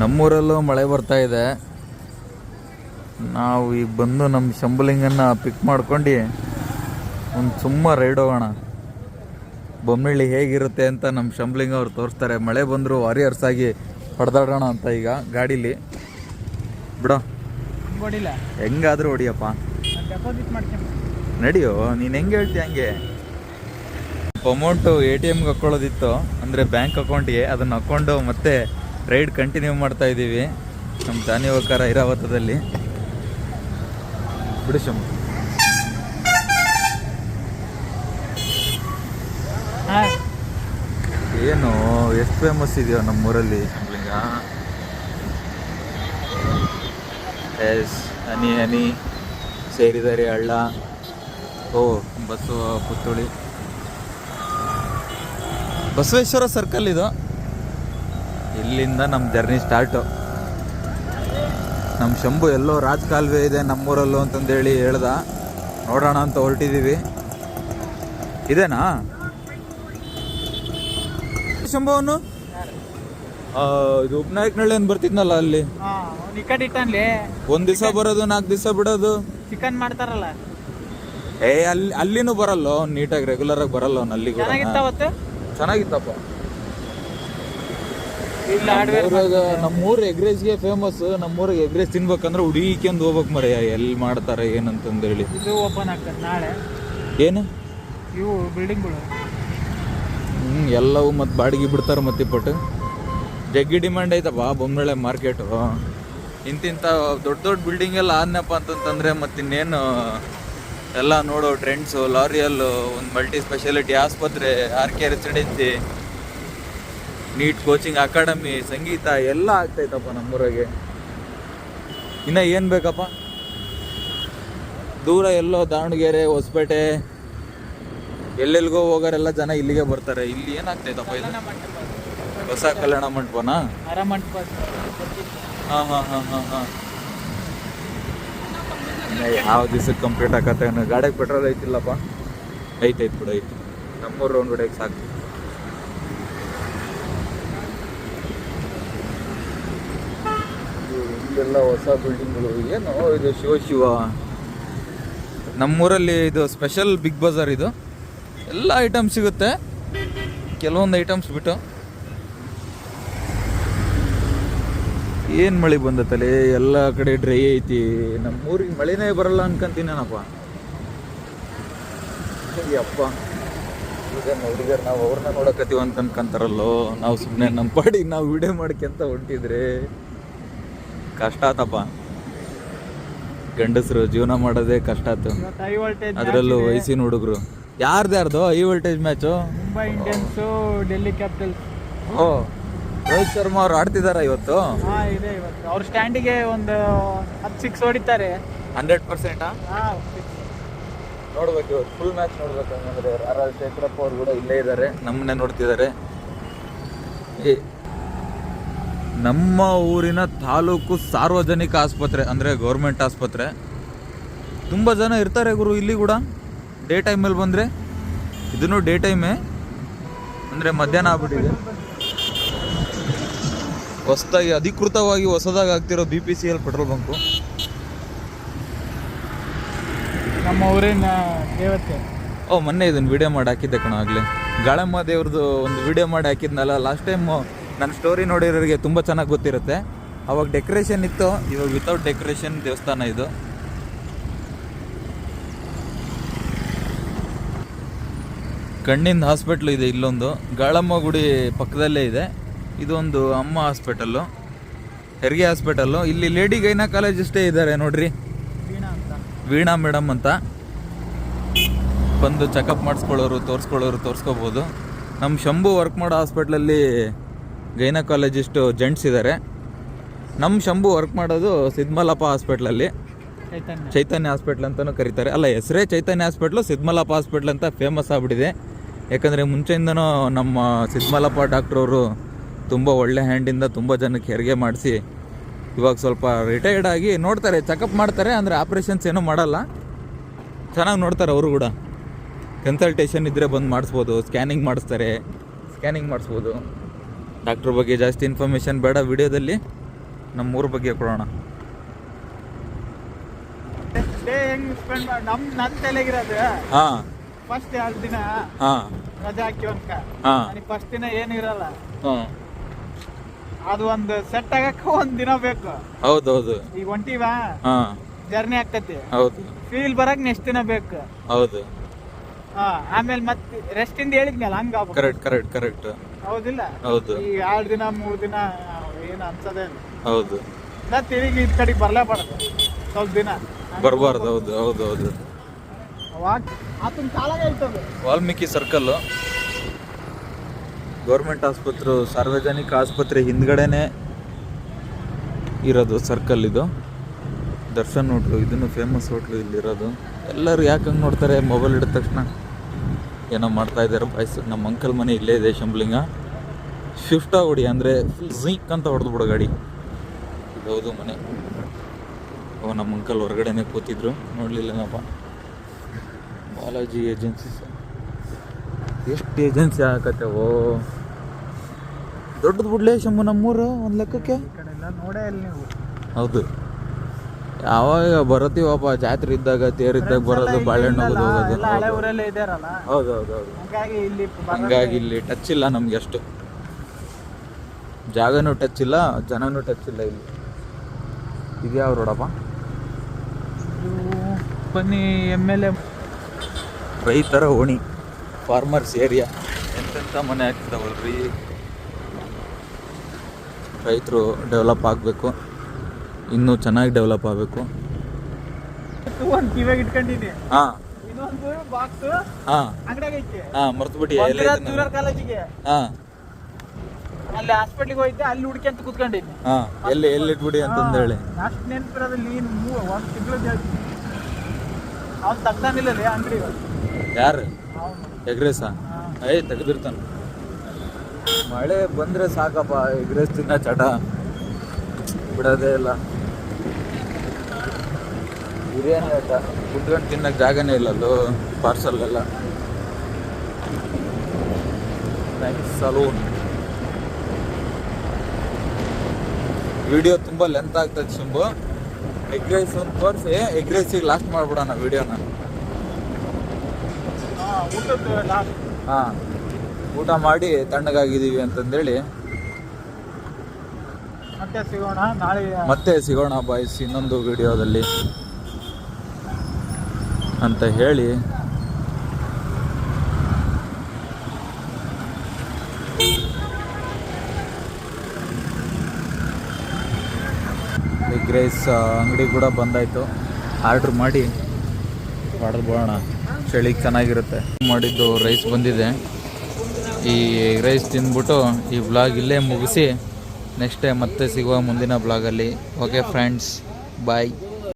ನಮ್ಮೂರಲ್ಲೂ ಮಳೆ ಬರ್ತಾ ಇದೆ. ನಾವು ಈಗ ಬಂದು ನಮ್ಮ ಶಂಬಲಿಂಗನ್ನು ಪಿಕ್ ಮಾಡ್ಕೊಂಡು ಒಂದು ಸುಮ್ಮ ರೈಡ್ ಹೋಗೋಣ. ಬೊಮ್ಮಳ್ಳಿ ಹೇಗಿರುತ್ತೆ ಅಂತ ನಮ್ಮ ಶಂಬಲಿಂಗ ಅವ್ರು ತೋರಿಸ್ತಾರೆ. ಮಳೆ ಬಂದರೂ ವಾರಿಯರ್ಸ್ ಆಗಿ ಹೊಡೆದಾಡೋಣ ಅಂತ ಈಗ ಗಾಡೀಲಿ. ಬಿಡೋ. ಹೆಂಗಾದರೂ ಹೊಡಿಯಪ್ಪ ನಡಿಯೋ ನೀನು ಹೆಂಗೆ ಹೇಳ್ತೀಯ ಹಂಗೆ? ಅಮೌಂಟು ಎ ಟಿ ಎಮ್ಗೆ ಹಾಕ್ಕೊಳ್ಳೋದಿತ್ತು ಅಂದರೆ ಬ್ಯಾಂಕ್ ಅಕೌಂಟಿಗೆ ಅದನ್ನು ಹಾಕ್ಕೊಂಡು ಮತ್ತೆ ರೈಡ್ ಕಂಟಿನ್ಯೂ ಮಾಡ್ತಾ ಇದ್ದೀವಿ. ನಮ್ಮ ದಾನಿವಕರ ಐರಾವತದಲ್ಲಿ ಬಿಡು ಬಿಡಿಸಮ್ಮ ಏನು ಎಷ್ಟು ಫೇಮಸ್ ಇದೆಯೋ ನಮ್ಮೂರಲ್ಲಿ? ಊರಲ್ಲಿ ಎಸ್ ಹನಿ ಹನಿ. ಸೇರಿದರೆ ಹಳ್ಳ. ಓ ಬಸ್ಸು ಪುತ್ತೂಳಿ ಬಸವೇಶ್ವರ ಸರ್ಕಲ್ ಇದು. ಇಲ್ಲಿಂದ ನಮ್ಮ ಜರ್ನಿ ಸ್ಟಾರ್ಟು. ನಮ್ಮ ಶಂಭು ಎಲ್ಲೋ ರಾಜ್ ಕಾಲುವೆ ಇದೆ ನಮ್ಮೂರಲ್ಲೂ ಅಂತಂದೇಳಿ ಹೇಳ್ದ. ನೋಡೋಣ ಅಂತ ಹೊರಟಿದ್ದೀವಿ ಇದೇನಾ? ಶಂಭುವನ್ನು ಇದು ಉಪನಾಯಕನಹಳ್ಳಿ ಅಂತ ಬರ್ತಿದ್ನಲ್ಲ ಅಲ್ಲಿ? ಒಂದ್ ದಿವಸ ಬರೋದು ನಾಲ್ಕು ದಿವಸ ಬಿಡೋದು? ಚಿಕನ್ ಮಾಡ್ತಾರಲ್ಲ. ಏ ಅಲ್ಲಿ ಅಲ್ಲಿನೂ ಬರಲ್ಲ ನೀಟಾಗಿ ರೆಗ್ಯುಲರ್ ಆಗಿ ಬರಲ್ಲ ಅವ್ನು ಅಲ್ಲಿ ಕೂಡ? ಚೆನ್ನಾಗಿತ್ತಪ್ಪ. ಇಲ್ಲ ಎಗ್ ರೈಸ್ಗೆ ಫೇಮಸ್ ನಮ್ಮೂರಿಗೆ ರೈಸ್ ತಿನ್ಬೇಕಂದ್ರೆ ಹುಡುಗಿಕೊಂಡು ಹೋಗ್ಬೇಕು ಮರೆಯ ಎಲ್ಲಿ ಮಾಡ್ತಾರೆ ಏನಂತಂದೇಳಿ. ಇದು ಓಪನ್ ಆಗ್ತದೆ ನಾಳೆ. ಏನು? ಇವು ಬಿಲ್ಡಿಂಗ್ಗಳು ಹ್ಞೂ ಎಲ್ಲವೂ ಮತ್ತು ಬಾಡಿಗೆ ಬಿಡ್ತಾರೆ ಮತ್ತಿಪ್ಪಟ್ಟು ಜಗ್ಗಿ ಡಿಮ್ಯಾಂಡ್ ಐತಪ್ಪ ಬೊಮ್ಮಳೆ ಮಾರ್ಕೆಟು ಇಂತಿಂಥ ದೊಡ್ಡ ದೊಡ್ಡ ಬಿಲ್ಡಿಂಗ್ ಎಲ್ಲ ಆದ್ನಪ್ಪ ಅಂತಂತಂದ್ರೆ ಮತ್ತಿನ್ನೇನು ಎಲ್ಲ ನೋಡೋ ಟ್ರೆಂಡ್ಸು ಲಾರಿಯಲ್ಲು ಒಂದು ಮಲ್ಟಿ ಸ್ಪೆಷಾಲಿಟಿ ಆಸ್ಪತ್ರೆ R K residency NEET coaching academy ಸಂಗೀತ ಎಲ್ಲ ಆಗ್ತೈತಪ್ಪ ನಮ್ಮೂರಾಗೆ. ಇನ್ನು ಏನು ಬೇಕಪ್ಪ? ದೂರ ಎಲ್ಲೋ ದಾವಣಗೆರೆ, ಹೊಸಪೇಟೆ ಎಲ್ಲೆಲ್ಲಿಗೋ ಹೋಗೋರೆಲ್ಲ ಜನ ಇಲ್ಲಿಗೆ ಬರ್ತಾರೆ. ಇಲ್ಲಿ ಏನಾಗ್ತೈತಪ್ಪ ಇದು? ಹೊಸ ಕಲ್ಯಾಣ ಮಂಟಪನಾ? ಹಾಂ ಹಾಂ ಹಾಂ ಹಾಂ ಹಾಂ. ಯಾವ ದಿವಸಕ್ಕೆ ಕಂಪ್ಲೀಟ್ ಆಗತ್ತೆ ಗಾಡಿಗೆ ಪೆಟ್ರೋಲ್ ಐತಿಲ್ಲಪ್ಪ. ಐತೈತೆ ಬಿಡು, ಐತಿ. ನಮ್ಮೂರು ರೌಂಡ್ ಹೊಡೆಯಕ್ಕೆ ಸಾಕು. ಇಲ್ಲೆಲ್ಲ ಹೊಸ ಬಿಲ್ಡಿಂಗ್ಗಳು ಏನು ಇದು ಶಿವ ಶಿವ. ನಮ್ಮೂರಲ್ಲಿ ಇದು ಸ್ಪೆಷಲ್ ಬಿಗ್ ಬಜಾರ್ ಇದು. ಎಲ್ಲ ಐಟಮ್ ಸಿಗುತ್ತೆ. ಕೆಲವೊಂದು ಐಟಮ್ಸ್ ಬಿಟ್ಟು. ಏನು ಮಳೆ ಬಂದತ್ತಲೆ? ಎಲ್ಲ ಕಡೆ ಡ್ರೈ ಐತಿ. ನಮ್ಮ ಊರಿಗೆ ಮಳೆನೇ ಬರಲ್ಲ ಅನ್ಕಂತೀನಪ್ಪ ಅಪ್ಪ ಈಗ ಹುಡುಗರು, ನಾವು ಅವ್ರನ್ನ ನೋಡಕತ್ತೀವಿ ಅಂತ ಅನ್ಕೊಂತಾರಲ್ಲೋ? ನಾವು ಸುಮ್ಮನೆ ನಮ್ಮ ಪಾಡಿಗೆ ನಾವು ವಿಡಿಯೋ ಮಾಡ್ಕೊಂತ ಹೊಂಟಿದ್ರೆ. ಕಷ್ಟ ಆತಪ್ಪ. ಗಂಡಸರು ಜೀವನ ಮಾಡೋದೇ ಕಷ್ಟ ಆತು. ಇವತ್ತು ಹೈ ವೋಲ್ಟೇಜ್ ಅದರಲ್ಲೂ ವಯಸ್ಸಿನ ಹುಡುಗರು. ಯಾರ್ದು high voltage match Mumbai Indians Delhi Capitals ಓ ರೋಹಿತ್ ಶರ್ಮಾ ಅವ್ರು ಆಡ್ತಿದಾರ ಇವತ್ತು? ಹಾ ಇದೆ ಇವತ್ತು. ಅವ್ರ ಸ್ಟ್ಯಾಂಡಿಗೆ ಒಂದು ಹತ್ತು ಸಿಕ್ಸ್ ಹೊಡಿತಾರೆ. ಹಂಡ್ರೆಡ್ ಪರ್ಸೆಂಟ್ ಹಾ ನೋಡ್ಬೇಕು ಇವತ್ತು. ಫುಲ್ ಮ್ಯಾಚ್ ನೋಡ್ಬೇಕು ಅಂದ್ರೆ ಆರ್ ಆರ್ ಶೇಖರಪ್ಪ ಅವ್ರು ಕೂಡ ಇಲ್ಲೇ ಇದ್ದಾರೆ ನಮ್ಮನ್ನೇ ನೋಡ್ತಿದ್ದಾರೆ ನಮ್ಮ ಊರಿನ ತಾಲೂಕು ಸಾರ್ವಜನಿಕ ಆಸ್ಪತ್ರೆ ಅಂದರೆ ಗೌರ್ಮೆಂಟ್ ಆಸ್ಪತ್ರೆ ತುಂಬ ಜನ ಇರ್ತಾರೆ ಗುರು ಇಲ್ಲಿ ಕೂಡ. ಡೇ ಟೈಮಲ್ಲಿ ಬಂದರೆ ಇದನ್ನು ಡೇ ಟೈಮೇ ಅಂದರೆ ಮಧ್ಯಾಹ್ನ ಆಗ್ಬಿಟ್ಟಿದೆ. ಹೊಸದಾಗಿ ಅಧಿಕೃತವಾಗಿ ಹೊಸದಾಗಿ ಆಗ್ತಿರೋ B P C L petrol bunk. ನಮ್ಮ ಊರಿನ ದೇವತೆ. ಓ ಮೊನ್ನೆ ಇದನ್ನ ವಿಡಿಯೋ ಮಾಡಿ ಹಾಕಿದ್ದೆ ಕಣ ಆಗಲೇ. ಗಾಳಮ್ಮ ದೇವ್ರದ್ದು ಒಂದು ವಿಡಿಯೋ ಮಾಡಿ ಹಾಕಿದ್ನಲ್ಲ ಲಾಸ್ಟ್ ಟೈಮ್ ನನ್ನ ಸ್ಟೋರಿ ನೋಡಿರೋರಿಗೆ ತುಂಬ ಚೆನ್ನಾಗಿ ಗೊತ್ತಿರುತ್ತೆ. ಅವಾಗ ಡೆಕೋರೇಷನ್ ಇತ್ತು ಇವಾಗ ವಿತೌಟ್ ಡೆಕೋರೇಷನ್ ದೇವಸ್ಥಾನ ಇದು. ಕಣ್ಣಿಂದ ಹಾಸ್ಪಿಟ್ಲ್ ಇದೆ ಇಲ್ಲೊಂದು. ಗಾಳಮ್ಮ ಗುಡಿ ಪಕ್ಕದಲ್ಲೇ ಇದೆ. ಇದೊಂದು ಅಮ್ಮ ಹಾಸ್ಪಿಟಲ್ಲು ಹೆರಿಗೆ ಹಾಸ್ಪಿಟಲ್ಲು ಇಲ್ಲಿ ಲೇಡಿ ಗೈನಕಾಲಜಿಸ್ಟೇ ಇದ್ದಾರೆ ನೋಡ್ರಿ. ವೀಣಾ ಅಂತ. ವೀಣಾ ಮೇಡಮ್ ಅಂತ. ಬಂದು ಚೆಕಪ್ ಮಾಡಿಸ್ಕೊಳ್ಳೋರು ತೋರಿಸ್ಕೊಳ್ಳೋರು ತೋರಿಸ್ಕೋಬೋದು. ನಮ್ಮ ಶಂಭು ವರ್ಕ್ ಮಾಡೋ ಹಾಸ್ಪಿಟ್ಲಲ್ಲಿ ಗೈನಕಾಲಜಿಸ್ಟು ಜೆಂಟ್ಸ್ ಇದ್ದಾರೆ. ನಮ್ಮ ಶಂಭು ವರ್ಕ್ ಮಾಡೋದು ಸಿದ್ಮಲಪ್ಪ ಹಾಸ್ಪಿಟ್ಲಲ್ಲಿ ಚೈತನ್ಯ. ಹಾಸ್ಪಿಟ್ಲ್ ಅಂತಲೂ ಕರೀತಾರೆ. ಅಲ್ಲ ಹೆಸರೇ ಚೈತನ್ಯ ಹಾಸ್ಪಿಟ್ಲು ಸಿದ್ಮಲಪ್ಪ ಹಾಸ್ಪಿಟ್ಲ್ ಅಂತ ಫೇಮಸ್ ಆಗ್ಬಿಟ್ಟಿದೆ. ಯಾಕಂದರೆ ಮುಂಚೆಯಿಂದನೂ ನಮ್ಮ ಸಿದ್ಮಲಪ್ಪ ಡಾಕ್ಟ್ರವರು ತುಂಬ ಒಳ್ಳೆ ಹ್ಯಾಂಡಿಂದ ತುಂಬ ಜನಕ್ಕೆ ಹೆರಿಗೆ ಮಾಡಿಸಿ ಇವಾಗ ಸ್ವಲ್ಪ ರಿಟೈರ್ಡ್ ಆಗಿ ನೋಡ್ತಾರೆ ಚೆಕಪ್ ಮಾಡ್ತಾರೆ ಅಂದರೆ ಆಪ್ರೇಷನ್ಸ್ ಏನೂ ಮಾಡಲ್ಲ. ಚೆನ್ನಾಗಿ ನೋಡ್ತಾರೆ ಅವರು ಕೂಡ. ಕನ್ಸಲ್ಟೇಷನ್ ಇದ್ದರೆ ಬಂದು ಮಾಡಿಸ್ಬೋದು ಸ್ಕ್ಯಾನಿಂಗ್ ಮಾಡಿಸ್ತಾರೆ. ಸ್ಕ್ಯಾನಿಂಗ್ ಮಾಡಿಸ್ಬೋದು. ಡಾಕ್ಟ್ರ್ ಬಗ್ಗೆ ಜಾಸ್ತಿ ಇನ್ಫಾರ್ಮೇಷನ್ ಬೇಡ. ವಿಡಿಯೋದಲ್ಲಿ ನಮ್ಮ ಊರ ಬಗ್ಗೆ ಕೊಡೋಣ. ಹಾಂ. ಫಸ್ಟ್ ಎರಡು ದಿನ ಹಾಂ. ರಜೆ ಹಾಕಿ ಅನ್ಕ ಹಾಂ. ಫಸ್ಟ್ ದಿನ ಏನು ಇರಲ್ಲ. ಹಾಂ. ಅದು ಒಂದು ಸೆಟ್ ಆಗಕ್ಕೆ ಒಂದ್ ದಿನ ಬೇಕು. ಹೌದೌದು. ಈಗ ಹೊಂಟಿವಾ? ಹಾಂ. ಜರ್ನಿ ಆಗ್ತೈತಿ. ಹೌದು. ಫೀಲ್ ಬರಕ್ ನೆಕ್ಸ್ಟ್ ದಿನ ಬೇಕು. ಹೌದು. ಆಮೇಲೆ ಮತ್ತೆ ರೆಸ್ಟ್ ಇಂದ ಹೇಳಿದ್ನಲ್ಲ ಹಂಗ ಕರೆಕ್ಟ್ ಕರೆಕ್ಟ್ ಕರೆಕ್ಟ್ ಹೌದಿಲ್ಲ? ಹೌದು. ಈ ಎರಡು ದಿನ ಮೂರ್ ದಿನ ಏನು ಅನ್ಸದೇ ಇಲ್ಲ. ಹೌದು. ನಾ ತಿರುಗಿ ಕಡೆ ಕಡೆಗೆ ಬರ್ಲೇಬಾರ್ದು. ಸ್ವಲ್ಪ ದಿನ. ಬರಬಾರ್ದು ಹೌದು ಹೌದು ಹೌದು. ಅವಾಗ ಆತನ ಕಾಲಾಗ ವಾಲ್ಮೀಕಿ ಸರ್ಕಲ್ ಗೌರ್ಮೆಂಟ್ ಆಸ್ಪತ್ರೆ ಸಾರ್ವಜನಿಕ ಆಸ್ಪತ್ರೆ ಹಿಂದ್ಗಡೆನೆ ಇರೋದು ಸರ್ಕಲ್ ಇದು. ದರ್ಶನ್ ಹೋಟ್ಲು ಇದನ್ನು ಫೇಮಸ್ ಹೋಟ್ಲು ಇಲ್ಲಿರೋದು. ಎಲ್ಲರೂ ಯಾಕೆ ಹಂಗೆ ನೋಡ್ತಾರೆ? ಮೊಬೈಲ್ ಇಡಿದ ತಕ್ಷಣ. ಏನೋ ಮಾಡ್ತಾ ಇದ್ದಾರೆ. ಬಾಯ್ಸ್ ನಮ್ಮ ಅಂಕಲ್ ಮನೆ ಇಲ್ಲೇ ಇದೆ ಶಂಬ್ಲಿಂಗ ಶಿಫ್ಟ್ ಹೊಡಿ ಅಂದರೆ ಫುಲ್ ಝೀಕ್ ಅಂತ ಹೊಡೆದು ಬಿಡೋ ಗಾಡಿ. ಹೌದು ಮನೆ. ಓ ನಮ್ಮ ಅಂಕಲ್ ಹೊರಗಡೆನೆ ಕೂತಿದ್ರು. ನೋಡಲಿಲ್ಲನಪ್ಪ. ಬಾಲಾಜಿ ಏಜೆನ್ಸೀಸ್ ಎಷ್ಟು ಏಜೆನ್ಸಿ ಆಗತ್ತೆ ಓ ದೊಡ್ಡದು ಬಿಡ್ಲೇ ಶಂಭು ನಮ್ಮೂರು ಒಂದು ಲೆಕ್ಕಕ್ಕೆ? ನೋಡೇ ಇಲ್ಲ ನೀವು. ಹೌದು. ಯಾವಾಗ ಬರತ್ತೀವಪ್ಪ ಜಾತ್ರೆ ಇದ್ದಾಗ ತೇರ್ ಇದ್ದಾಗ ಬರೋದು ಬಾಳೆಹಣ್ಣು ಹೋಗೋದು ಹೌದು ಹೌದು ಹೌದು ಹಂಗಾಗಿ ಇಲ್ಲಿ ಟಚ್ ಇಲ್ಲ. ನಮ್ಗೆ ಅಷ್ಟು. ಜಾಗನೂ ಟಚ್ ಇಲ್ಲ ಜನನೂ ಟಚ್ ಇಲ್ಲ ಇಲ್ಲಿ. ಇದ್ಯಾವ ರೋಡಪ್ಪ ಬನ್ನಿ ಎಂ ಎಲ್ ಎ ರೈತರ ಓಣಿ ಫಾರ್ಮರ್ಸ್ ಏರಿಯಾ ಎಂತೆಂಥ ಮನೆ ಆಗ್ತಿದಾವಲ್ರಿ ರೈತರು ಡೆವಲಪ್ ಆಗಬೇಕು. ಇನ್ನೂ ಚೆನ್ನಾಗಿ ಡೆವಲಪ್ ಆಗಬೇಕು. ಹಾಂ. ಹಾಂ. ಹಾಂ ಮರ್ತು ಕಾಲೇಜಿಗೆ. ಹಾಂ. ಅಲ್ಲಿ ಹಾಸ್ಪಿಟ್ಲಿಗೆ ಹೋಯ್ತೆ ಅಲ್ಲಿ ಹುಡ್ಕ್ಯಂತ ಕುತ್ಕೊಂಡಿನಿ ಹಾಂ ಎಲ್ಲಿ ಎಲ್ಲಿ ಇಟ್ಬಿಡಿ ಅಂತಂದು ಹೇಳಿ ಅಷ್ಟು ನೆನಪಿರೋದು ನೀನು ಒಂದು ತಿಂಗಳು ಅವ್ನು ತಗ್ದಾನಿಲ್ಲ ರೀ ಅಂಗಡಿ ಯಾರು? ಎಗ್ರೆಸ? ಏಯ್ ತೆಗೆದಿರ್ತಾನೆ. ಮಳೆ ಬಂದ್ರೆ ಸಾಕಪ್ಪ ಎಗ್ರೆಸ್ ತಿನ್ನ ಚಟ. ಬಿಡೋದೇ ಇಲ್ಲ. ಬಿರಿಯಾನಿ ಆಟ. ಕುತ್ಕೊಂಡು ತಿನ್ನಕ್ಕೆ ಜಾಗನೇ ಇಲ್ಲ ಅದು ಪಾರ್ಸಲ್ ಎಲ್ಲ. ಸಲೂನ್ ವಿಡಿಯೋ ತುಂಬ ಲೆಂತ್ ಆಗ್ತದೆ ಶುಂಭು. ಎಗ್ ರೈಸ್ ಒಂದು ತೋರಿಸಿ ಎಗ್ ರೈಸಿಗೆ ಲಾಸ್ಟ್ ಮಾಡ್ಬಿಡೋಣ ವಿಡಿಯೋನ ಹಾಂ ಊಟ ಮಾಡಿ ತಣ್ಣಗಾಗಿದ್ದೀವಿ ಅಂತಂದೇಳಿ. ಮತ್ತೆ ಸಿಗೋಣ ನಾಳೆ. ಮತ್ತೆ ಸಿಗೋಣ ಬಾಯ್ಸ್ ಇನ್ನೊಂದು ವಿಡಿಯೋದಲ್ಲಿ ಅಂತ ಹೇಳಿ ಎಗ್ ರೈಸ್ ಅಂಗಡಿ ಕೂಡ ಬಂದಾಯಿತು. ಆರ್ಡ್ರ್ ಮಾಡಿ. ಹೊಡೆದು ಬೋಣ ಚಳಿಗೆ ಚೆನ್ನಾಗಿರುತ್ತೆ. ಮಾಡಿದ್ದು ರೈಸ್ ಬಂದಿದೆ. ಈ ಎಗ್ ರೈಸ್ ತಿಂದ್ಬಿಟ್ಟು ಈ ಬ್ಲಾಗ್ ಇಲ್ಲೇ ಮುಗಿಸಿ ನೆಕ್ಸ್ಟ್ ಟೈಮ್ ಮತ್ತೆ ಸಿಗುವ ಮುಂದಿನ ಬ್ಲಾಗಲ್ಲಿ ಓಕೆ ಫ್ರೆಂಡ್ಸ್ ಬಾಯ್